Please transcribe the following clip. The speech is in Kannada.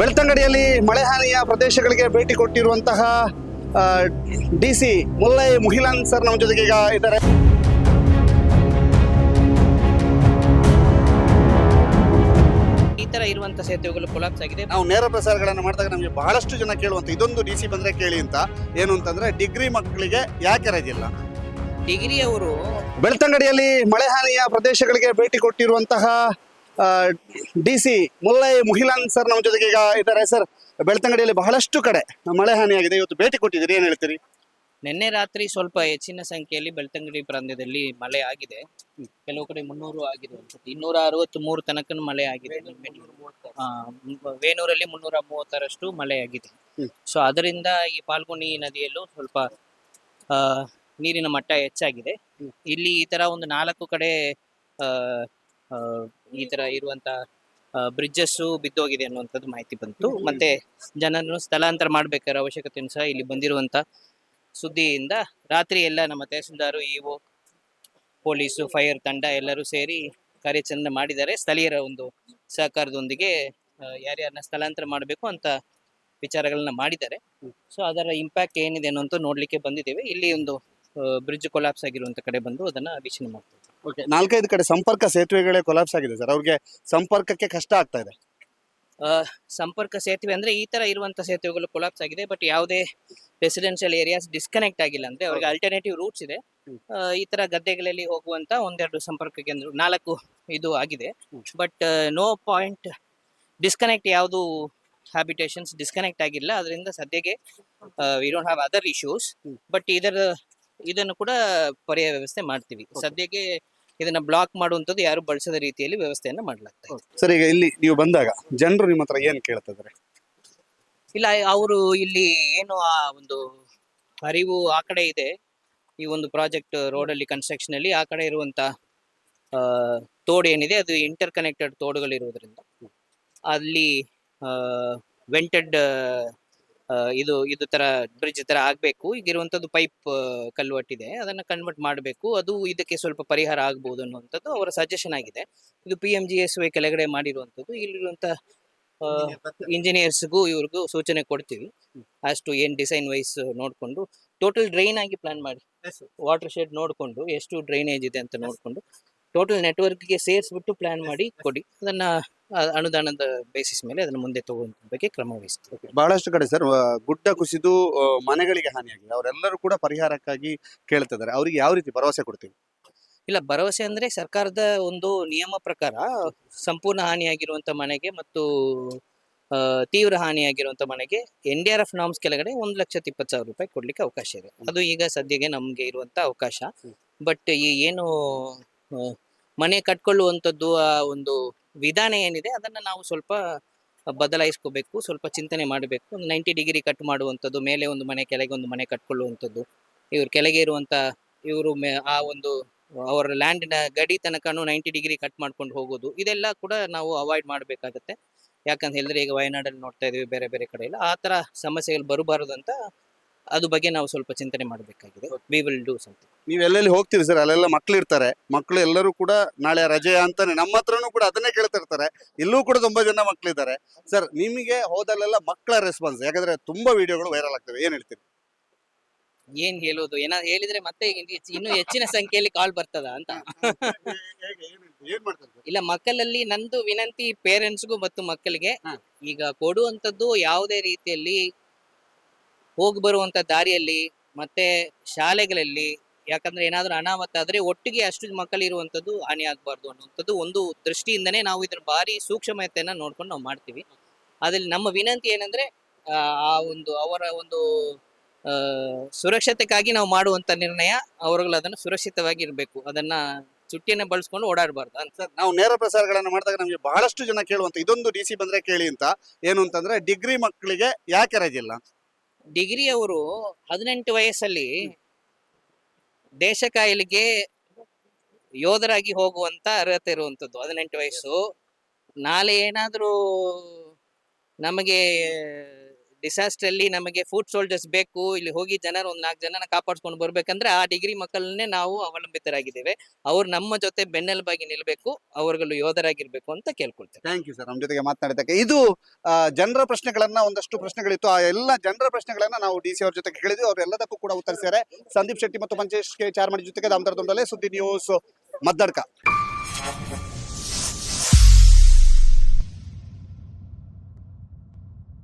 ಬೆಳ್ತಂಗಡಿಯಲ್ಲಿ ಮಳೆ ಹಾನಿಯ ಪ್ರದೇಶಗಳಿಗೆ ಭೇಟಿ ಕೊಟ್ಟಿರುವಂತಹ D C Mullai Muhilan sir ನಮ್ಮ ಜೊತೆಗೆ ಈಗ ಇದ್ದಾರೆ. ಈ ತರ ಇರುವಂತ ಸೇತುವೆಗಳು ಕೊಲಾಪ್ಸ್ ಆಗಿದೆ. ನಾವು ನೇರ ಪ್ರಸಾರಗಳನ್ನು ಮಾಡಿದಾಗ ನಮಗೆ ಬಹಳಷ್ಟು ಜನ ಕೇಳುವಂತ ಇದೊಂದು ಡಿ ಸಿ ಬಂದ್ರೆ ಕೇಳಿ ಅಂತ. ಏನು ಅಂತಂದ್ರೆ ಡಿಗ್ರಿ ಮಕ್ಕಳಿಗೆ ಯಾಕೆ ರಜಿಲ್ಲ ಇಲ್ಲ ಡಿಗ್ರಿ ಅವರು ಬೆಳ್ತಂಗಡಿಯಲ್ಲಿ ಮಳೆ ಹಾನಿಯ ಪ್ರದೇಶಗಳಿಗೆ ಭೇಟಿ ಕೊಟ್ಟಿರುವಂತಹ D C Mullai Muhilan sir ನಮ್ಮ ಜೊತೆಗೆ ಈಗ ಇದ್ದಾರೆ. ಸರ್ ಬೆಳ್ತಂಗಡಿಯಲ್ಲಿ ಬಹಳಷ್ಟು ಕಡೆ ಮಳೆ ಹಾನಿಯಾಗಿದೆ. ಇವತ್ತು ಭೇಟಿ ಕೊಟ್ಟಿದ್ದೀರಿ ಏನು ಹೇಳ್ತೀರಿ? ನಿನ್ನೆ ರಾತ್ರಿ ಸ್ವಲ್ಪ ಹೆಚ್ಚಿನ ಸಂಖ್ಯೆಯಲ್ಲಿ ಬೆಳ್ತಂಗಡಿ ಪ್ರಾಂತ್ಯದಲ್ಲಿ ಮಳೆ ಆಗಿದೆ. ಕೆಲವು ಕಡೆ ಮುನ್ನೂರು ಆಗಿದೆ ಅನ್ಸುತ್ತೆ ಇನ್ನೂರ ಅರವತ್ತ್ ಮೂರು ತನಕ ಮಳೆ ಆಗಿದೆ ವೇಣೂರಲ್ಲಿ ಮುನ್ನೂರ ಮೂವತ್ತರಷ್ಟು ಮಳೆ ಆಗಿದೆ. ಸೊ ಅದರಿಂದ ಈ ಪಾಲ್ಗುಣಿ ನದಿಯಲ್ಲೂ ಸ್ವಲ್ಪ ಆ, ನೀರಿನ ಮಟ್ಟ ಹೆಚ್ಚಾಗಿದೆ. ಇಲ್ಲಿ ಈ ತರ ಒಂದು ನಾಲ್ಕು ಕಡೆ ಈ ತರ ಇರುವಂತ ಬ್ರಿಡ್ಜಸ್ ಬಿದ್ದೋಗಿದೆ ಅನ್ನುವಂಥದ್ದು ಮಾಹಿತಿ ಬಂತು. ಮತ್ತೆ ಜನರನ್ನು ಸ್ಥಳಾಂತರ ಮಾಡಬೇಕಾದ ಅವಶ್ಯಕತೆಯನ್ನು ಸಹ ಇಲ್ಲಿ ಬಂದಿರುವಂತ ಸುದ್ದಿಯಿಂದ ರಾತ್ರಿ ಎಲ್ಲ ನಮ್ಮ ತಹಸೀಲ್ದಾರು ಇಒ ಪೊಲೀಸು ಫೈರ್ ತಂಡ ಎಲ್ಲರೂ ಸೇರಿ ಕಾರ್ಯಾಚರಣೆ ಮಾಡಿದ್ದಾರೆ. ಸ್ಥಳೀಯರ ಒಂದು ಸಹಕಾರದೊಂದಿಗೆ ಯಾರ್ಯಾರನ್ನ ಸ್ಥಳಾಂತರ ಮಾಡಬೇಕು ಅಂತ ವಿಚಾರಗಳನ್ನ ಮಾಡಿದ್ದಾರೆ. ಸೊ ಅದರ ಇಂಪ್ಯಾಕ್ಟ್ ಏನಿದೆ ಅನ್ನೋ ನೋಡ್ಲಿಕ್ಕೆ ಬಂದಿದ್ದೇವೆ. ಇಲ್ಲಿ ಒಂದು ಬ್ರಿಡ್ಜ್ ಕೊಲಾಪ್ಸ್ ಆಗಿರುವಂತ ಕಡೆ ಬಂದು ಅದನ್ನ ವೀಕ್ಷಣೆ ಮಾಡ್ತೀವಿ. ಓಕೆ ನಾಲ್ಕೈದು ಕಡೆ ಸಂಪರ್ಕ ಸೇತುವೆಗಳೇ ಕೊಲಾಪ್ಸ್ ಆಗಿದೆ ಸರ್ ಅವ್ರಿಗೆ ಸಂಪರ್ಕಕ್ಕೆ ಕಷ್ಟ ಆಗ್ತಾ ಇದೆ. ಆ, ಸಂಪರ್ಕ ಸೇತುವೆ ಅಂದ್ರೆ ಈ ತರ ಇರುವಂತ ಸೇತುವೆಗಳು ಕೊಲಾಪ್ಸ್ ಆಗಿದೆ ಬಟ್ ಯಾವುದೇ ರೆಸಿಡೆನ್ಷಿಯಲ್ ಏರಿಯಾಸ್ ಡಿಸ್ಕನೆಕ್ಟ್ ಆಗಿಲ್ಲ ಅಂದ್ರೆ ಅವ್ರಿಗೆ ಅಲ್ಟರ್ನೇಟಿವ್ ರೂಟ್ಸ್ ಇದೆ. ಆ, ಈ ತರ ಗದ್ದೆಗಳಲ್ಲಿ ಹೋಗುವಂತ ಒಂದೆರಡು ಸಂಪರ್ಕ ಕೇಂದ್ರ ನಾಲ್ಕು ಇದು ಆಗಿದೆ. Hmm. But no point disconnect ಯಾವುದು ಹ್ಯಾಬಿಟೇಷನ್ಸ್ ಡಿಸ್ಕನೆಕ್ಟ್ ಆಗಿಲ್ಲ. ಅದರಿಂದ ಸದ್ಯಕ್ಕೆ we don't have other issues hmm. But ಇದರ ಇದನ್ನು ಕೂಡ ಪರ್ಯಾಯ ವ್ಯವಸ್ಥೆ ಮಾಡ್ತೀವಿ. ಸದ್ಯಕ್ಕೆ ಇದನ್ನ ಬ್ಲಾಕ್ ಮಾಡುವಂಥದ್ದು ಯಾರು ಬಳಸದ ರೀತಿಯಲ್ಲಿ ವ್ಯವಸ್ಥೆಯನ್ನ ಮಾಡಲಾಗ್ತದೆ ಸರ್ ಈಗ ಇಲ್ಲಿ ನೀವು ಬಂದಾಗ ಜನರು ನಿಮ್ಮ ಹತ್ರ ಏನು ಕೇಳ್ತಿದ್ದಾರೆ? ಇಲ್ಲ ಅವರು ಇಲ್ಲಿ ಏನು ಆ ಒಂದು ಅರಿವು ಆ ಕಡೆ ಇದೆ. ಈ ಒಂದು ಪ್ರಾಜೆಕ್ಟ್ ರೋಡಲ್ಲಿ ಕನ್ಸ್ಟ್ರಕ್ಷನ್ ಅಲ್ಲಿ ಆ ಕಡೆ ಇರುವಂತ ಆ, ತೋಡು ಏನಿದೆ ಅದು ಇಂಟರ್ ಕನೆಕ್ಟೆಡ್ ತೋಡುಗಳಿರುವುದರಿಂದ ಅಲ್ಲಿ ವೆಂಟೆಡ್ ಇದು ಇದು ತರ ಬ್ರಿಡ್ಜ್ ತರ ಆಗ್ಬೇಕು. ಈಗ ಇರುವಂತದ್ದು ಪೈಪ್ ಕಲ್ವಟ್ಟಿದೆ. ಅದನ್ನ ಕನ್ವರ್ಟ್ ಮಾಡಬೇಕು. ಅದು ಇದಕ್ಕೆ ಸ್ವಲ್ಪ ಪರಿಹಾರ ಆಗ್ಬಹುದು ಅನ್ನುವಂಥದ್ದು ಅವರ ಸಜೆಷನ್ ಆಗಿದೆ. ಇದು P M G S Y ಕೆಳಗಡೆ ಮಾಡಿರುವಂಥದ್ದು. ಇಲ್ಲಿರುವಂತ ಇಂಜಿನಿಯರ್ಸ್ಗೂ ಇವ್ರಿಗೂ ಸೂಚನೆ ಕೊಡ್ತೀವಿ. ಅಷ್ಟು ಏನ್ ಡಿಸೈನ್ ವೈಸ್ ನೋಡ್ಕೊಂಡು ಟೋಟಲ್ ಡ್ರೈನ್ ಆಗಿ ಪ್ಲಾನ್ ಮಾಡಿ. ವಾಟರ್ ಶೆಡ್ ನೋಡ್ಕೊಂಡು ಎಷ್ಟು ಡ್ರೈನೇಜ್ ಇದೆ ಅಂತ ನೋಡ್ಕೊಂಡು ಟೋಟಲ್ ನೆಟ್ವರ್ಕ್ಗೆ ಸೇರಿಸ್ಬಿಟ್ಟು ಪ್ಲಾನ್ ಮಾಡಿ ಕೊಡಿ. ಅದನ್ನ ಅನುದಾನದ ಬೇಸಿಸ್ ಮೇಲೆ ಅದನ್ನ ಮುಂದೆ ತಗೊಳ್ಳೋದ್ರ ಬಗ್ಗೆ ಕ್ರಮ ವಹಿಸ್ತೀವಿ. ಬಹಳಷ್ಟು ಕಡೆ ಸರ್ ಗುಡ್ಡ ಕುಸಿದು ಮನೆಗಳಿಗೆ ಹಾನಿಯಾಗಿದೆ ಅವರೆಲ್ಲರೂ ಕೂಡ ಪರಿಹಾರಕ್ಕಾಗಿ ಕೇಳ್ತಿದ್ದಾರೆ. ಅವರಿಗೆ ಯಾವ ರೀತಿ ಭರವಸೆ ಕೊಡ್ತೀವಿ? ಇಲ್ಲ ಭರವಸೆ ಅಂದ್ರೆ ಸರ್ಕಾರದ ಒಂದು ನಿಯಮ ಪ್ರಕಾರ ಸಂಪೂರ್ಣ ಹಾನಿಯಾಗಿರುವಂತ ಮನೆಗೆ ಮತ್ತು ತೀವ್ರ ಹಾನಿಯಾಗಿರುವಂತ ಮನೆಗೆ N D R F norms ಕೆಳಗಡೆ ಒಂದು ಲಕ್ಷದ ಇಪ್ಪತ್ತು ಸಾವಿರ ರೂಪಾಯಿ ಕೊಡ್ಲಿಕ್ಕೆ ಅವಕಾಶ ಇದೆ. ಅದು ಈಗ ಸದ್ಯಕ್ಕೆ ನಮಗೆ ಇರುವಂತ ಅವಕಾಶ. ಬಟ್ ಈ ಏನು ಮನೆ ಕಟ್ಕೊಳ್ಳುವಂಥದ್ದು, ಆ, ಒಂದು ವಿಧಾನ ಏನಿದೆ, ಅದನ್ನ ನಾವು ಸ್ವಲ್ಪ ಬದಲಾಯಿಸ್ಕೋಬೇಕು, ಸ್ವಲ್ಪ ಚಿಂತನೆ ಮಾಡಬೇಕು. ಒಂದು ನೈಂಟಿ ಡಿಗ್ರಿ ಕಟ್ ಮಾಡುವಂಥದ್ದು, ಮೇಲೆ ಒಂದು ಮನೆ, ಕೆಳಗೆ ಒಂದು ಮನೆ ಕಟ್ಕೊಳ್ಳುವಂಥದ್ದು. ಇವರು ಕೆಳಗೆ ಇರುವಂತ ಇವರು ಆ ಒಂದು ಅವರ ಲ್ಯಾಂಡಿನ ಗಡಿ ತನಕನೂ ನೈಂಟಿ ಡಿಗ್ರಿ ಕಟ್ ಮಾಡ್ಕೊಂಡು ಹೋಗೋದು, ಇದೆಲ್ಲ ಕೂಡ ನಾವು ಅವಾಯ್ಡ್ ಮಾಡಬೇಕಾಗತ್ತೆ. ಯಾಕಂತ ಹೇಳಿದ್ರೆ ಈಗ ವಯನಾಡಲ್ಲಿ ನೋಡ್ತಾ ಇದೀವಿ, ಬೇರೆ ಬೇರೆ ಕಡೆ ಇಲ್ಲ ಆ ತರ ಸಮಸ್ಯೆಗಳು ಬರಬಾರದು ಅಂತ ಅದು ಬಗ್ಗೆ ನಾವು ಸ್ವಲ್ಪ ಚಿಂತನೆ ಮಾಡಬೇಕಾಗಿದೆ. ವಿ ವಿಲ್ ಡೂ ಸಮಥಿಂಗ್ ನೀವು ಎಲ್ಲೆಲ್ಲಿ ಹೋಗ್ತೀರಿ ಸರ್? ಅಲ್ಲೆಲ್ಲ ಮಕ್ಳು ಇರ್ತಾರೆ. ಮಕ್ಳು ಎಲ್ಲರೂ ಕೂಡ ನಾಳೆ ರಜೆ ಅಂತಾನೆ ನಮ್ಮ ಹತ್ರನೂ ಕೂಡ ಅದನ್ನೇ ಕೇಳ್ತಾ ಇರ್ತಾರೆ. ಇಲ್ಲೂ ಕೂಡ ತುಂಬಾ ಜನ ಮಕ್ಕಳಿದ್ದಾರೆ ಸರ್ ನಿಮಗೆ ಹೋದಲ್ಲೆಲ್ಲ ಮಕ್ಕಳ ರೆಸ್ಪಾನ್ಸ್ ಯಾಕಂದ್ರೆ ತುಂಬಾ ವಿಡಿಯೋಗಳು ವೈರಲ್ ಆಗ್ತವೆ. ಏನ್ ಹೇಳ್ತೀರಿ? ಏನ್ ಹೇಳೋದು? ಏನ ಹೇಳಿದ್ರೆ ಮತ್ತೆ ಇನ್ನು- ಹೆಚ್ಚಿನ ಸಂಖ್ಯೆಯಲ್ಲಿ ಕಾಲ್ ಬರ್ತದ ಅಂತ. ಇಲ್ಲ ಮಕ್ಕಳಲ್ಲಿ ನಂದು ವಿನಂತಿ ಪೇರೆಂಟ್ಸ್ಗೂ ಮತ್ತು ಮಕ್ಕಳಿಗೆ. ಈಗ ಕೊಡುವಂತದ್ದು ಯಾವುದೇ ರೀತಿಯಲ್ಲಿ ಹೋಗಿ ಬರುವಂತ ದಾರಿಯಲ್ಲಿ ಮತ್ತೆ ಶಾಲೆಗಳಲ್ಲಿ, ಯಾಕಂದ್ರೆ ಏನಾದ್ರೂ ಅನಾಹುತ ಆದ್ರೆ ಒಟ್ಟಿಗೆ ಅಷ್ಟು ಮಕ್ಕಳು ಇರುವಂತದ್ದು ಹಾನಿ ಆಗ್ಬಾರ್ದು ಅನ್ನುವಂಥದ್ದು ಒಂದು ದೃಷ್ಟಿಯಿಂದನೇ ನಾವು ಇದ್ರ ಭಾರಿ ಸೂಕ್ಷ್ಮತೆಯನ್ನ ನೋಡ್ಕೊಂಡು ನಾವು ಮಾಡ್ತೀವಿ. ಅದ್ರಲ್ಲಿ ನಮ್ಮ ವಿನಂತಿ ಏನಂದ್ರೆ, ಆ ಒಂದು ಅವರ ಒಂದು ಸುರಕ್ಷತೆಗಾಗಿ ನಾವು ಮಾಡುವಂತ ನಿರ್ಣಯ ಅವರುಗಳು ಅದನ್ನು ಸುರಕ್ಷಿತವಾಗಿ ಇರಬೇಕು ಅದನ್ನ ಚುಟ್ಟಿಯನ್ನ ಬಳಸ್ಕೊಂಡು ಓಡಾಡಬಾರ್ದು ಅಂತ. ಸರ್, ನಾವು ನೇರ ಪ್ರಸಾರಗಳನ್ನು ಮಾಡಿದಾಗ ನಮಗೆ ಬಹಳಷ್ಟು ಜನ ಕೇಳುವಂತ, ಇದೊಂದು ಡಿ ಸಿ ಬಂದ್ರೆ ಕೇಳಿ ಅಂತ, ಏನು ಅಂತಂದ್ರೆ ಡಿಗ್ರಿ ಮಕ್ಕಳಿಗೆ ಯಾಕೆ ರಜೆ ಇಲ್ಲ ಡಿಗ್ರಿ ಅವರು ಹದಿನೆಂಟು ವಯಸ್ಸಲ್ಲಿ ದೇಶ ಕಾಯಿಲೆಗೆ ಯೋಧರಾಗಿ ಹೋಗುವಂತ ಅರ್ಹತೆ ಇರುವಂತದ್ದು ಹದಿನೆಂಟು ವಯಸ್ಸು. ನಾಳೆ ಏನಾದ್ರೂ ನಮಗೆ ಡಿಸಾಸ್ಟರ್ ಅಲ್ಲಿ ನಮಗೆ ಫುಡ್ ಸೋಲ್ಜರ್ಸ್ ಬೇಕು, ಇಲ್ಲಿ ಹೋಗಿ ಜನರು ಒಂದ್ ನಾಲ್ಕು ಜನನ ಕಾಪಾಡ್ಕೊಂಡು ಬರ್ಬೇಕಂದ್ರೆ ಆ ಡಿಗ್ರಿ ಮಕ್ಕಳನ್ನೇ ನಾವು ಅವಲಂಬಿತರಾಗಿದ್ದೇವೆ. ಅವ್ರು ನಮ್ಮ ಜೊತೆ ಬೆನ್ನೆಲುಬಾಗಿ ನಿಲ್ಬೇಕು ಅವರುಗಳು ಯೋಧರಾಗಿರ್ಬೇಕು ಅಂತ ಕೇಳ್ಕೊಳ್ತೇವೆ ಥ್ಯಾಂಕ್ ಯು ಸರ್ ನಮ್ಮ ಜೊತೆಗೆ ಮಾತನಾಡಿದ್ದಕ್ಕೆ ಇದು ಜನರ ಪ್ರಶ್ನೆಗಳನ್ನ ಒಂದಷ್ಟು ಪ್ರಶ್ನೆಗಳಿತ್ತು. ಆ ಎಲ್ಲ ಜನರ ಪ್ರಶ್ನೆಗಳನ್ನ ನಾವು ಡಿ ಸಿ ಅವ್ರ ಜೊತೆ ಕೇಳಿದ್ವಿ. ಅವ್ರು ಎಲ್ಲದಕ್ಕೂ ಕೂಡ ಉತ್ತರಿಸಿದ್ದಾರೆ ಸಂದೀಪ್ ಶೆಟ್ಟಿ ಮತ್ತು ಪಂಚೇಶ್ ಕೆ ಚಾರ್ಮಡಿ ಜೊತೆಗೆ ದಾಮೋದರ ದೊಂಡಲೆ ಸುದ್ದಿ ನ್ಯೂಸ್ ಮದ್ದಡ್ಕ.